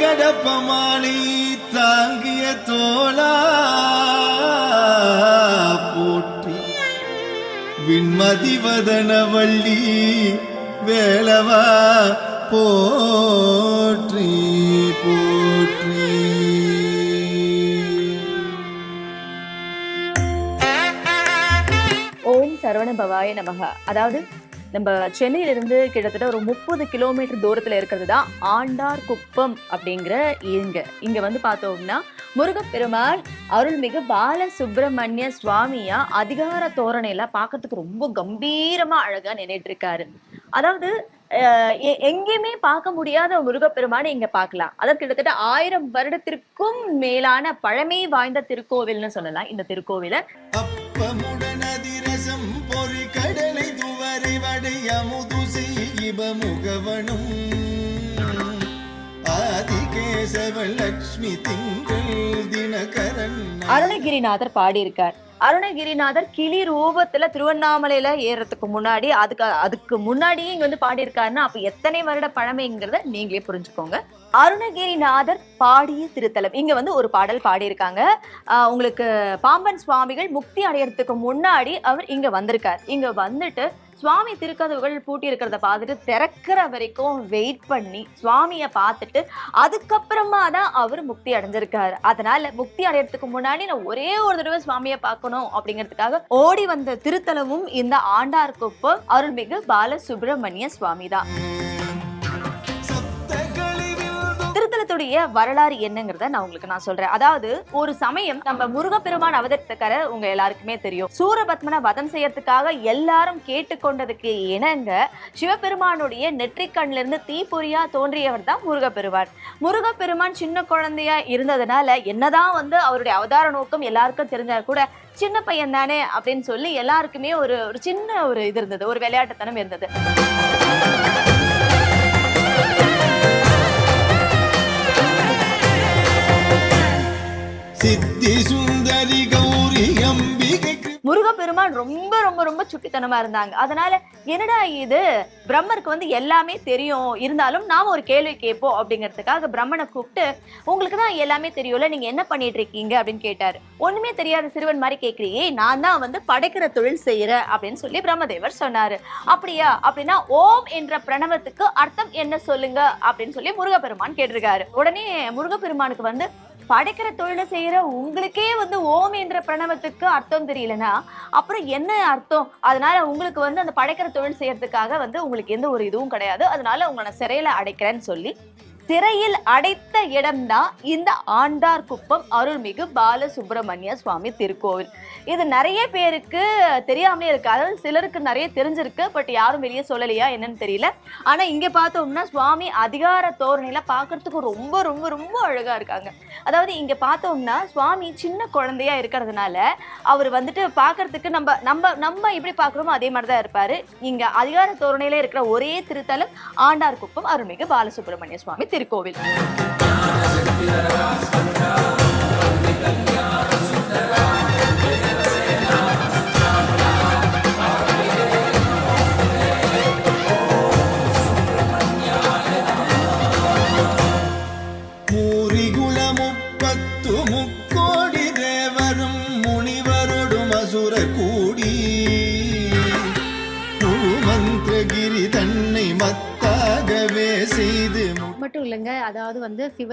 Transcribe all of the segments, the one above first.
கடப்பமாளி தாங்கிய தோளா போற்றி. விண்மதிவதனவள்ளி வேளவா போற்றி போற்றி. ஓம் சரவண பவாய நமகா. அதாவது நம்ம சென்னையிலிருந்து கிட்டத்தட்ட ஒரு முப்பது கிலோமீட்டர் தூரத்தில் இருக்கிறது தான் ஆண்டார் குப்பம் அப்படிங்கிற இங்க. இங்க வந்து பார்த்தோம்னா முருகப்பெருமான் அருள்மிகு பால சுப்பிரமணிய சுவாமியா அதிகார தோரணையில பார்க்கறதுக்கு ரொம்ப கம்பீரமா அழகா நின்னுட்டு இருக்காரு அதாவது எ- எங்கேயுமே பார்க்க முடியாத முருகப்பெருமானை இங்க பார்க்கலாம். அதாவது கிட்டத்தட்ட ஆயிரம் வருடத்திற்கும் மேலான பழமை வாய்ந்த திருக்கோவில்னு சொல்லலாம். இந்த திருக்கோவிலை அமுது செய்வ முகவனும் அருணகிரிநாதர் பாடியிருக்கார். அருணகிரிநாதர் கிளி ரூபத்துல திருவண்ணாமலையில ஏறதுக்கு முன்னாடி அதுக்கு அதுக்கு முன்னாடியே இங்க வந்து பாடியிருக்காருன்னா அப்ப எத்தனை வருட பழமைங்கிறத நீங்களே புரிஞ்சுக்கோங்க. அருணகிரிநாதர் பாடிய திருத்தலம். இங்க வந்து ஒரு பாடல் பாடியிருக்காங்க. உங்களுக்கு பாம்பன் சுவாமிகள் முக்தி அடையறதுக்கு முன்னாடி அவர் இங்க வந்திருக்கார். இங்க வந்துட்டு சுவாமி திருக்கதவுகள் பூட்டி இருக்கிறத பார்த்துட்டு திறக்கிற வரைக்கும் வெயிட் பண்ணி சுவாமியை பார்த்துட்டு அதுக்கப்புறமா தான் அவர் முக்தி அடைஞ்சிருக்காரு. அதனால முக்தி அடையறதுக்கு முன்னாடி நான் ஒரே ஒரு தடவை சுவாமியை பார்க்கணும் அப்படிங்கிறதுக்காக ஓடி வந்த திருத்தலமும் இந்த ஆண்டார் குப்பம் அருள்மிகு பாலசுப்ரமணிய சுவாமி தான் திருத்தலத்துடைய வரலாறு என்னங்கிறத நான் உங்களுக்கு நான் சொல்றேன். அதாவது ஒரு சமயம் நம்ம முருகப்பெருமான் அவதரித்தக்கார உங்க எல்லாருக்குமே தெரியும். சூரபத்மனை வதம் செய்யறதுக்காக எல்லாரும் கேட்டுக்கொண்டதுக்கு இணங்க சிவபெருமானுடைய நெற்றிக்கண்ல இருந்து தீப்பொறியா தோன்றியவர் தான் முருகப்பெருமான். முருகப்பெருமான் சின்ன குழந்தையா இருந்ததுனால என்னதான் வந்து அவருடைய அவதார நோக்கம் எல்லாருக்கும் தெரிஞ்சா கூட சின்ன பையன் தானே அப்படின்னு சொல்லி எல்லாருக்குமே ஒரு ஒரு சின்ன ஒரு இது இருந்தது ஒரு விளையாட்டுத்தனம் இருந்தது. சித்தி சுந்தரி கௌரி அம்பிகை முருகப்பெருமான் ரொம்ப ரொம்ப ரொம்ப சுட்டித்தனமா இருந்தாங்க. அதனால என்னடா இது? பிரம்மருக்கு வந்து எல்லாமே தெரியும். இருந்தாலும் நாம ஒரு கேள்வி கேட்போம் அப்படிங்கிறதுக்காக பிரம்மனை கூப்பிட்டு உங்களுக்கு தான் எல்லாமே தெரியும்ல நீங்க என்ன பண்ணிட்டு இருக்கீங்க? அப்படின்னு கேட்டாரு. ஒண்ணுமே தெரியாத சிறுவன் மாதிரி கேக்குறியே நான் தான் வந்து படைக்கிற தொழில் செய்யறேன் அப்படின்னு சொல்லி பிரம்மதேவர் சொன்னாரு. அப்படியா? அப்படின்னா ஓம் என்ற பிரணவத்துக்கு அர்த்தம் என்ன சொல்லுங்க? அப்படின்னு சொல்லி முருகப்பெருமான் கேட்டிருக்காரு. உடனே முருகப்பெருமானுக்கு வந்து படைக்கிற தொழிலை செய்யற உங்களுக்கே வந்து ஓம் என்ற பிரணவத்துக்கு அர்த்தம் தெரியலனா அப்புறம் என்ன அர்த்தம்? அதனால உங்களுக்கு வந்து அந்த படைக்கிற தொழில் செய்யறதுக்காக வந்து உங்களுக்கு எந்த ஒரு இதுவும் கிடையாது. அதனால உங்களை நான் சிறையில அடைக்கிறேன்னு சொல்லி சிறையில் அடைத்த இடம்தான் இந்த ஆண்டார் குப்பம் அருள்மிகு பாலசுப்ரமணிய சுவாமி திருக்கோவில். இது நிறைய பேருக்கு தெரியாமலே இருக்கு. அதாவது சிலருக்கு நிறைய தெரிஞ்சிருக்கு பட் யாரும் வெளியே சொல்லலையா என்னன்னு தெரியல. ஆனா இங்க பார்த்தோம்னா சுவாமி அதிகார தோரணையில பார்க்கிறதுக்கு ரொம்ப ரொம்ப ரொம்ப அழகா இருக்காங்க. அதாவது இங்க பார்த்தோம்னா சுவாமி சின்ன குழந்தையா இருக்கிறதுனால அவர் வந்துட்டு பார்க்கிறதுக்கு நம்ம நம்ம நம்ம எப்படி பார்க்குறோமோ அதே மாதிரி தான் இருப்பாரு. இங்க அதிகார தோரணையில இருக்கிற ஒரே திருத்தலம் ஆண்டார் குப்பம் அருள்மிகு பாலசுப்ரமணிய சுவாமி திருக்கோவில். சிவ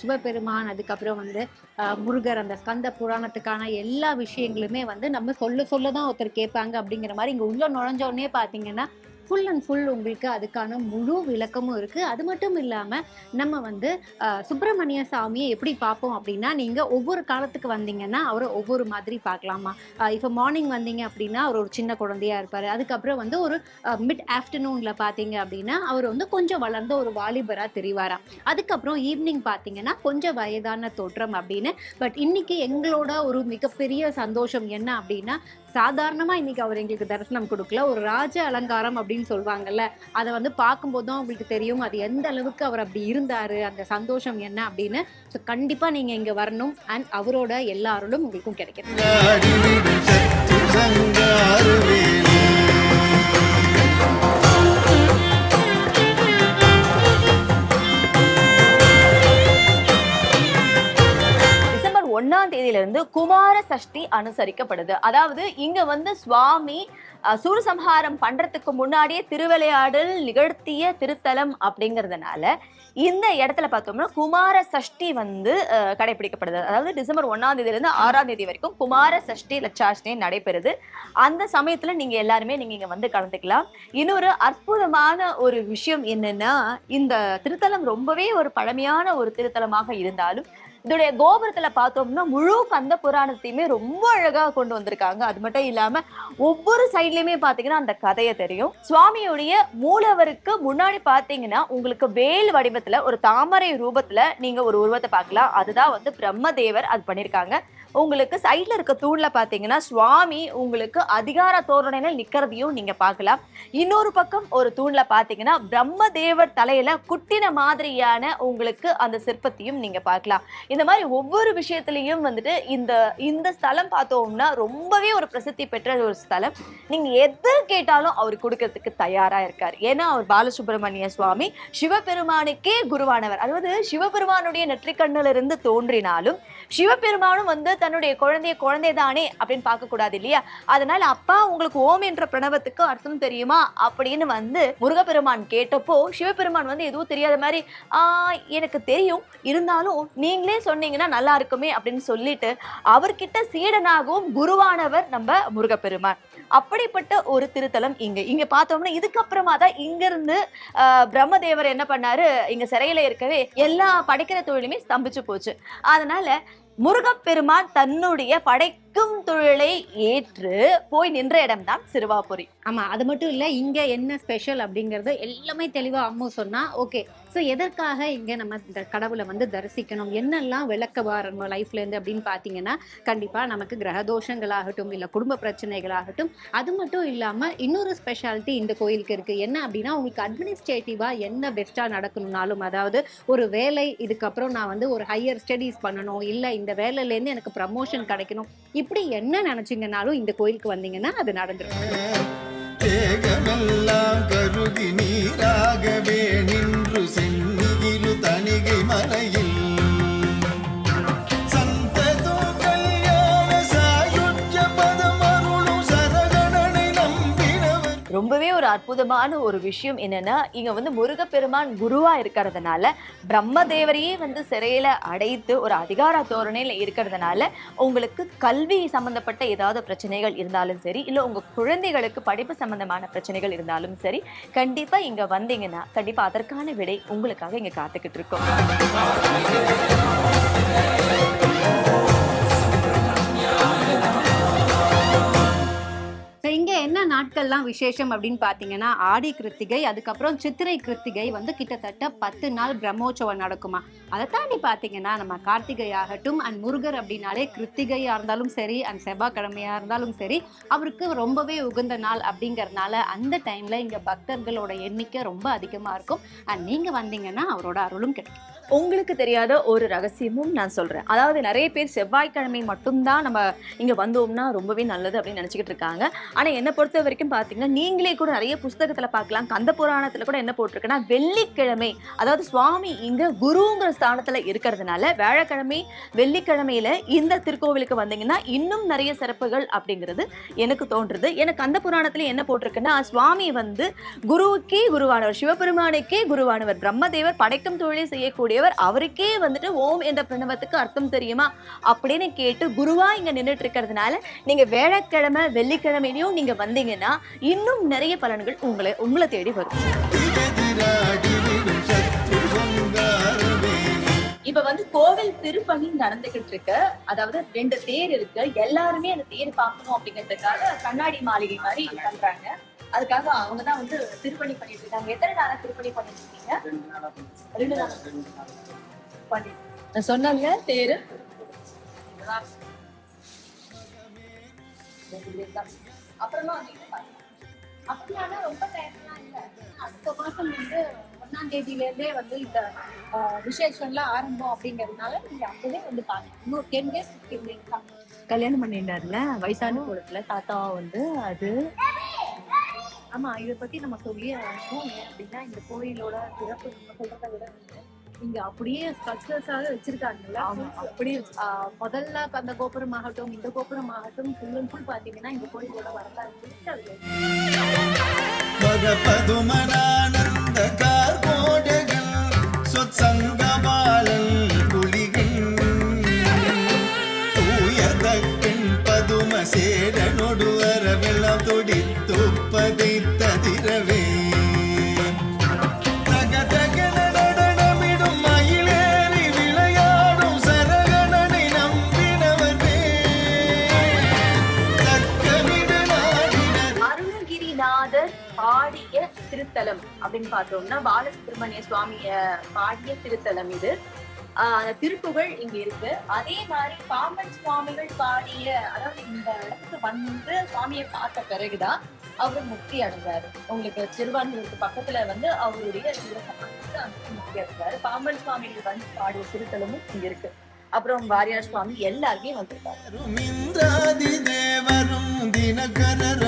சிவபெருமான் அதுக்கப்புறம் வந்து ஆஹ், முருகர் அந்த ஸ்கந்த புராணத்துக்கான எல்லா விஷயங்களுமே வந்து நம்ம சொல்ல சொல்ல தான் ஒருத்தர் கேட்பாங்க அப்படிங்கிற மாதிரி இங்கே உள்ள நுழைஞ்ச உடனே பார்த்தீங்கன்னா ஃபுல் அண்ட் ஃபுல் உங்களுக்கு அதுக்கான முழு விளக்கமும் இருக்குது அது மட்டும் இல்லாமல் நம்ம வந்து சுப்பிரமணிய சாமியை எப்படி பார்ப்போம் அப்படின்னா நீங்கள் ஒவ்வொரு காலத்துக்கு வந்தீங்கன்னா அவரை ஒவ்வொரு மாதிரி பார்க்கலாமா? இப்போ மார்னிங் வந்தீங்க அப்படின்னா அவர் ஒரு சின்ன குழந்தையாக இருப்பார். அதுக்கப்புறம் வந்து ஒரு மிட் ஆஃப்டர்நூனில் பார்த்தீங்க அப்படின்னா அவர் வந்து கொஞ்சம் வளர்ந்த ஒரு வாலிபராக தெரிவாராம். அதுக்கப்புறம் ஈவினிங் பார்த்தீங்கன்னா கொஞ்சம் வயதான தோற்றம் அப்படின்னு. பட் இன்னைக்கு எங்களோட ஒரு மிகப்பெரிய சந்தோஷம் என்ன அப்படின்னா சாதாரணமாக இன்னைக்கு அவர் எங்களுக்கு தரிசனம் கொடுக்கல. ஒரு ராஜ அலங்காரம் அப்படின்னு சொல்லுவாங்கல்ல அதை வந்து பார்க்கும்போது தான் உங்களுக்கு தெரியும் அது எந்த அளவுக்கு அவர் அப்படி இருந்தாரு அந்த சந்தோஷம் என்ன அப்படின்னு. ஸோ கண்டிப்பா நீங்க இங்க வரணும் அண்ட் அவரோட எல்லா அருளும் உங்களுக்கும் கிடைக்கும் இருந்து குமார சஷ்டி அனுசரிக்கப்படுது. அதாவது இங்க வந்து சுவாமி சூரசம்ஹாரம் பண்றதுக்கு முன்னாடியே திருவிளையாடல் நிகழ்த்திய திருத்தலம் அப்படிங்கறதுனால இந்த இடத்துல பார்த்தோம்னா குமார சஷ்டி வந்து கடைபிடிக்கப்படுது. அதாவது டிசம்பர் ஒன்னாம் தேதியில இருந்து ஆறாம் தேதி வரைக்கும் குமார சஷ்டி லட்சாஷ்டி நடைபெறுது. அந்த சமயத்துல நீங்க எல்லாருமே நீங்க இங்க வந்து கலந்துக்கலாம். இன்னொரு அற்புதமான ஒரு விஷயம் என்னன்னா இந்த திருத்தலம் ரொம்பவே ஒரு பழமையான ஒரு திருத்தலமாக இருந்தாலும் இதோடைய கோபுரத்துல பார்த்தோம்னா முழு கந்த புராணத்தையுமே ரொம்ப அழகா கொண்டு வந்திருக்காங்க. அது மட்டும் இல்லாம ஒவ்வொரு சைட்லயுமே பாத்தீங்கன்னா அந்த கதையை தெரியும். சுவாமியுடைய மூலவருக்கு முன்னாடி பாத்தீங்கன்னா உங்களுக்கு வேல் வடிவத்துல ஒரு தாமரை ரூபத்துல நீங்க ஒரு உருவத்தை பார்க்கலாம். அதுதான் வந்து பிரம்மதேவர் அது பண்ணியிருக்காங்க உங்களுக்கு சைடில் இருக்க தூணில் பார்த்தீங்கன்னா சுவாமி உங்களுக்கு அதிகார தோரணையில் நிற்கிறதையும் நீங்கள் பார்க்கலாம். இன்னொரு பக்கம் ஒரு தூணில் பார்த்தீங்கன்னா பிரம்மதேவர் தலையில் குட்டின மாதிரியான உங்களுக்கு அந்த சிற்பத்தையும் நீங்கள் பார்க்கலாம். இந்த மாதிரி ஒவ்வொரு விஷயத்துலையும் வந்துட்டு இந்த இந்த ஸ்தலம் பார்த்தோம்னா ரொம்பவே ஒரு பிரசித்தி பெற்ற ஒரு ஸ்தலம். நீங்கள் எது கேட்டாலும் அவர் கொடுக்கறதுக்கு தயாராக இருக்கார். ஏன்னா அவர் பாலசுப்ரமணிய சுவாமி சிவபெருமானுக்கே குருவானவர். அதாவது சிவபெருமானுடைய நெற்றிக்கண்ணிலிருந்து தோன்றினாலும் சிவபெருமானும் வந்து தன்னுடைய குழந்தைய குழந்தை தானே அப்படின்னு பார்க்க கூடாது இல்லையா? அதனால அப்பா உங்களுக்கு ஓம் என்ற பிரணவத்துக்கு அர்த்தம் தெரியுமா? அப்படின்னு வந்து முருகப்பெருமான் கேட்டப்போ சிவபெருமான் வந்து எதுவும் தெரியாத மாதிரி ஆஹ் எனக்கு தெரியும். இருந்தாலும் நீங்களே சொன்னீங்கன்னா நல்லா இருக்குமே அப்படின்னு சொல்லிட்டு அவர்கிட்ட சீடனாகவும் குருவானவர் நம்ம முருகப்பெருமான். அப்படிப்பட்ட ஒரு திருத்தலம் இங்க. இங்க பார்த்தோம்னா இதுக்கப்புறமா தான் இங்கிருந்து பிரம்மதேவர் என்ன பண்ணாரு? இங்க சிறையில இருக்கவே எல்லா படைக்கிற தொழிலுமே ஸ்தம்பிச்சு போச்சு. அதனால முருகப்பெருமான் தன்னுடைய படை படைக்கும் தொழிலை ஏற்று போய் நின்ற இடம்தான் சிறுவாபுரி. ஆமா அது மட்டும் இல்ல இங்க என்ன ஸ்பெஷல் அப்படிங்கறது எல்லாமே தெளிவா அம்மு சொன்னா ஓகே சோ எதற்காக இங்க நம்ம இந்த கடவுளை வந்து தரிசிக்கணும்? என்னெல்லாம் விளக்கவா நம்ம லைஃப்ல இருந்து அப்படின்னு பாத்தீங்கன்னா கண்டிப்பா நமக்கு கிரக தோஷங்களாகட்டும் இல்ல குடும்ப பிரச்சனைகளாகட்டும் அது மட்டும் இல்லாம இன்னொரு ஸ்பெஷாலிட்டி இந்த கோயிலுக்கு இருக்கு. என்ன அப்படின்னா உங்களுக்கு அட்மினிஸ்ட்ரேட்டிவா என்ன பெஸ்டா நடக்கணும்னாலும் அதாவது ஒரு வேலை இதுக்கப்புறம் நான் வந்து ஒரு ஹையர் ஸ்டடீஸ் பண்ணணும் இல்ல இந்த வேலையில இருந்து எனக்கு ப்ரமோஷன் கிடைக்கணும் இப்படி என்ன நினைச்சீங்கன்னாலும் இந்த கோயிலுக்கு வந்தீங்கன்னா அது நடந்துடும் தேகமெல்லாம் கருகி நீராகவே நின்று சென்னிரு தனிகை மலையில் ஒரு அற்புதமான ஒரு விஷயம் என்னன்னா இங்க வந்து முருகப்பெருமான் குருவா இருக்கிறதுனால பிரம்மதேவரையே வந்து சிறையில அடைத்து ஒரு அதிகார தோரணையில இருக்கிறதுனால உங்களுக்கு கல்வி சம்பந்தப்பட்ட ஏதாவது பிரச்சனைகள் இருந்தாலும் சரி இல்ல உங்க குழந்தைகளுக்கு படிப்பு சம்பந்தமான பிரச்சனைகள் இருந்தாலும் சரி கண்டிப்பா இங்க வந்தீங்கன்னா கண்டிப்பா அதற்கான விடை உங்களுக்காக இங்க காத்துக்கிட்டு இருக்கோம். என்ன நாட்கள்லாம் விசேஷம் அப்படின்னு பார்த்தீங்கன்னா ஆடி கிருத்திகை அதுக்கப்புறம் சித்திரை கிருத்திகை வந்து கிட்டத்தட்ட பத்து நாள் பிரம்மோற்சவம் நடக்குமா? அதை தாண்டி பார்த்தீங்கன்னா நம்ம கார்த்திகை ஆகட்டும் அண்ட் முருகர் அப்படின்னாலே கிருத்திகையாக இருந்தாலும் சரி அண்ட் செவ்வாய்க்கிழமையாக இருந்தாலும் சரி அவருக்கு ரொம்பவே உகந்த நாள் அப்படிங்கிறதுனால அந்த டைமில் இங்கே பக்தர்களோட எண்ணிக்கை ரொம்ப அதிகமாக இருக்கும். அண்ட் நீங்கள் வந்தீங்கன்னா அவரோட அருளும் கிடைக்கும். உங்களுக்கு தெரியாத ஒரு ரகசியமும் நான் சொல்கிறேன் அதாவது நிறைய பேர் செவ்வாய்க்கிழமை மட்டும்தான் நம்ம இங்கே வந்தோம்னா ரொம்பவே நல்லது அப்படின்னு நினச்சிக்கிட்டு இருக்காங்க. ஆனால் என்னை பொறுத்த வரைக்கும் பார்த்தீங்கன்னா நீங்களே கூட நிறைய புஸ்தகத்தில் பார்க்கலாம். கந்த புராணத்தில் கூட என்ன போட்டிருக்குன்னா வெள்ளிக்கிழமை அதாவது சுவாமி இங்கே குருங்கிற ஸ்தானத்தில் இருக்கிறதுனால வியாழக்கிழமை வெள்ளிக்கிழமையில இந்த திருக்கோவிலுக்கு வந்தீங்கன்னா இன்னும் நிறைய சிறப்புகள் அப்படிங்கிறது எனக்கு தோன்றுது. எனக்கு கந்த புராணத்தில் என்ன போட்டிருக்குன்னா சுவாமி வந்து குருவுக்கே குருவானவர் சிவபெருமானுக்கே குருவானவர் பிரம்மதேவர் படைக்கும் தொழிலை செய்யக்கூடியவர் அவருக்கே வந்துட்டு ஓம் என்ற பிரணவத்துக்கு அர்த்தம் தெரியுமா? அப்படின்னு கேட்டு குருவா இங்க நின்றுட்டு இருக்கிறதுனால நீங்க வேளக்கிழமை வெள்ளிக்கிழமையிலையும் நீங்க வந்தீங்கன்னா இன்னும் நிறைய பலன்கள் உங்களை உங்களை தேடி வரும். இப்ப வந்து கோவில் திருப்பணி நடந்துகிட்டு இருக்கு அதாவது ரெண்டு தேர் இருக்கு. எல்லாருமே அந்த தேர் பார்க்கணும் அப்படிங்கிறதுக்காக கண்ணாடி மாளிகை மாதிரி பண்றாங்க. அதுக்காக அவங்க தான் வந்து திருப்பணி பண்ணிட்டு இருக்காங்க. எத்தனை நாளா திருப்பணி பண்ணிட்டு இருக்கீங்க? ரெண்டு நாள். பண்ணி நான் சொன்னாங்க தேரு அப்புறமா வந்து அப்படியான ரொம்ப டைம்லாம் இல்லை. அடுத்த மாசம் வந்து ஒன்னாம் தேதியில இருந்தே வந்து இந்த விசேஷம்லாம் ஆரம்பம் அப்படிங்கறதுனால நீங்க அப்பவே வந்து பாருங்க. இன்னும் டென் டேஸ் ஃபிஃப்டீன் டேஸ் கல்யாணம் பண்ணிட்டாருல வயசான குளத்துல தாத்தா வந்து அது ஆமா இத பத்தி நம்ம சொல்லியே ஆகணும். ஏன் அப்படின்னா இந்த கோயிலோட சிறப்பு நம்ம சொல்றதை விட வந்து இங்க அப்படியே ஸ்ட்ரக்சர்ஸாக வச்சிருக்காங்கல்ல அப்படியே ஆஹ், முதல்ல அந்த கோபுரம் ஆகட்டும் இந்த கோபுரம் ஆகட்டும் ஃபுல் அண்ட் ஃபுல் பாத்தீங்கன்னா இந்த கோயிலோட வரலாறு திருத்தலம் அப்படின்னு பார்த்தோம்னா பாலசுப்ரமணிய சுவாமிய பாடிய திருத்தலம் இது. அந்த திருப்புகழ் இங்க இருக்கு. அதே மாதிரி பாம்பன் சுவாமிகள் பாடிய அதாவது இந்த இடத்துக்கு வந்து சுவாமியை பார்த்த பிறகுதான் அவர் முக்தி அடைஞ்சாரு. உங்களுக்கு திருவான்மூருக்கு பக்கத்துல வந்து அவருடைய ஜீவசமாதிக்கு அங்க முக்தி அடைஞ்சாரு. பாம்பன் சுவாமிகள் வந்து பாடிய திருத்தலமும் இங்க இருக்கு. அப்புறம் வாரியார் சுவாமி எல்லாருமே வந்திருக்காரு தேவரும் தினகரர